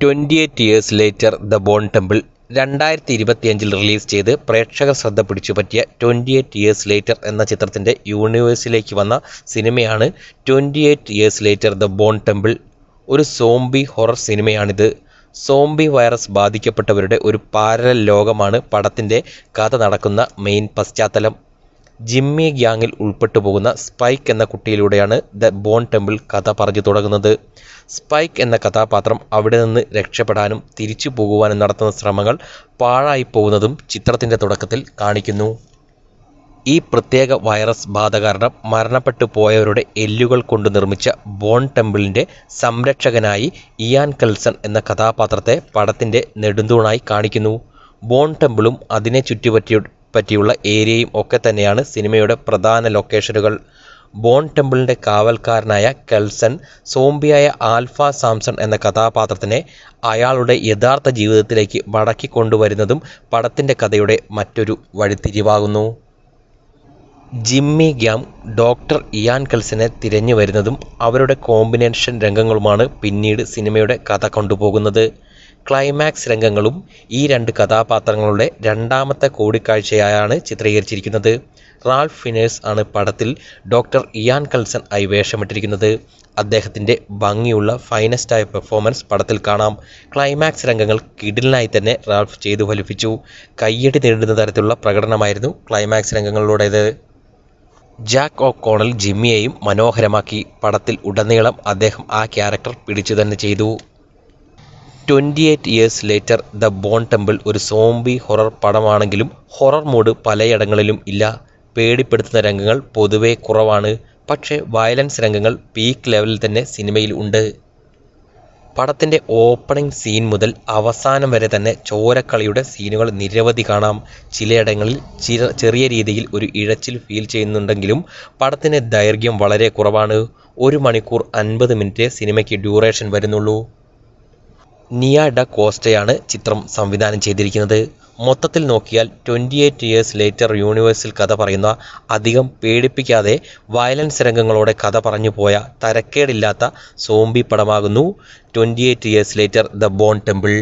Twenty eight years later the bone temple രണ്ടായിരത്തി ഇരുപത്തിയഞ്ചിൽ release ചെയ്ത് പ്രേക്ഷകർ ശ്രദ്ധ പിടിച്ചു പറ്റിയ ട്വന്റി എയ്റ്റ് ഇയേഴ്സ് ലേറ്റർ എന്ന ചിത്രത്തിന്റെ യൂണിവേഴ്സിലേക്ക് വന്ന സിനിമയാണ് twenty eight years later the bone temple ഒരു സോംബി ഹൊറർ സിനിമയാണിത് സോംബി വൈറസ് ബാധിക്കപ്പെട്ടവരുടെ ഒരു പാരൽ ലോകമാണ് പടത്തിന്റെ കഥ നടക്കുന്ന മെയിൻ പശ്ചാത്തലം. ജിമ്മി ഗ്യാങ്ങിൽ ഉൾപ്പെട്ടു പോകുന്ന സ്പൈക്ക് എന്ന കുട്ടിയിലൂടെയാണ് ദ ബോൺ ടെമ്പിൾ കഥ പറഞ്ഞു തുടങ്ങുന്നത്. സ്പൈക്ക് എന്ന കഥാപാത്രം അവിടെ നിന്ന് രക്ഷപ്പെടാനും തിരിച്ചു പോകുവാനും നടത്തുന്ന ശ്രമങ്ങൾ പാഴായി പോകുന്നതും ചിത്രത്തിന്റെ തുടക്കത്തിൽ കാണിക്കുന്നു. ഈ പ്രത്യേക വൈറസ് ബാധ കാരണം മരണപ്പെട്ടു പോയവരുടെ എല്ലുകൾ കൊണ്ട് നിർമ്മിച്ച ബോൺ ടെമ്പിളിന്റെ സംരക്ഷകനായി ഇയാൻ കൽസൺ എന്ന കഥാപാത്രത്തെ പടത്തിന്റെ നെടുന്തൂണായി കാണിക്കുന്നു. ബോൺ ടെമ്പിളും അതിനെ ചുറ്റിപ്പറ്റി പറ്റിയുള്ള ഏരിയയും ഒക്കെ തന്നെയാണ് സിനിമയുടെ പ്രധാന ലൊക്കേഷനുകൾ ബോൺ ടെമ്പിളിന്റെ കാവൽക്കാരനായ കെൽസൺ സോംബിയായ ആൽഫ സാംസൺ എന്ന കഥാപാത്രത്തിനെ അയാളുടെ യഥാർത്ഥ ജീവിതത്തിലേക്ക് മടക്കി കൊണ്ടുവരുന്നതും പടത്തിന്റെ കഥയുടെ മറ്റൊരു വഴിത്തിരിവാകുന്നു. ജിമ്മി ഗ്യാം ഡോക്ടർ ഇയാൻ കെൽസനെ തിരഞ്ഞു വരുന്നതും അവരുടെ കോമ്പിനേഷൻ രംഗങ്ങളുമാണ് പിന്നീട് സിനിമയുടെ കഥ കൊണ്ടുപോകുന്നത്. ക്ലൈമാക്സ് രംഗങ്ങളും ഈ രണ്ട് കഥാപാത്രങ്ങളുടെ രണ്ടാമത്തെ കൂടിക്കാഴ്ചയായാണ് ചിത്രീകരിച്ചിരിക്കുന്നത്. റാൾഫ് ഫിനേഴ്സ് ആണ് പടത്തിൽ ഡോക്ടർ ഇയാൻ കൽസൺ ആയി വേഷമിട്ടിരിക്കുന്നത്. അദ്ദേഹത്തിന്റെ ഭംഗിയുള്ള ഫൈനസ്റ്റായ പെർഫോമൻസ് പടത്തിൽ കാണാം. ക്ലൈമാക്സ് രംഗങ്ങൾ കിടിലിനായി തന്നെ റാൾഫ് ചെയ്തു ഫലിപ്പിച്ചു. കയ്യടി നേടുന്ന തരത്തിലുള്ള പ്രകടനമായിരുന്നു ക്ലൈമാക്സ് രംഗങ്ങളിലൂടേത്. ജാക്ക് ഓ കോണൽ ജിമ്മിയെയും മനോഹരമാക്കി. പടത്തിൽ ഉടനീളം അദ്ദേഹം ആ ക്യാരക്ടർ പിടിച്ചു തന്നെ ചെയ്തു. Twenty eight years later the bone temple ഒരു സോംബി ഹൊറർ പടമാണെങ്കിലും ഹൊറർ മൂഡ് പലയിടങ്ങളിലും ഇല്ല. പേടിപ്പെടുത്തുന്ന രംഗങ്ങൾ പൊതുവേ കുറവാണ്. പക്ഷേ വയലൻസ് രംഗങ്ങൾ പീക്ക് ലെവലിൽ തന്നെ സിനിമയിൽ ഉണ്ട്. പടത്തിന്റെ ഓപ്പണിംഗ് സീൻ മുതൽ അവസാനം വരെ തന്നെ ചോരക്കളിയുടെ സീനുകൾ നിരവധി കാണാം. ചിലയിടങ്ങളിൽ ചില ചെറിയ രീതിയിൽ ഒരു ഇഴച്ചിൽ ഫീൽ ചെയ്യുന്നുണ്ടെങ്കിലും പടത്തിന്റെ ദൈർഘ്യം വളരെ കുറവാണ്. ഒരു മണിക്കൂർ അൻപത് മിനിറ്റ് സിനിമയ്ക്ക് ഡ്യൂറേഷൻ വരുന്നുള്ളൂ. നിയ ഡ കോസ്റ്റയാണ് ചിത്രം സംവിധാനം ചെയ്തിരിക്കുന്നത്. മൊത്തത്തിൽ നോക്കിയാൽ ട്വന്റി എയ്റ്റ് ഇയേഴ്സ് ലേറ്റർ യൂണിവേഴ്സിൽ കഥ പറയുന്ന അധികം പേടിപ്പിക്കാതെ വയലൻസ് രംഗങ്ങളോടെ കഥ പറഞ്ഞു പോയ തരക്കേടില്ലാത്ത zombie പടമാകുന്നു twenty eight years later the bone temple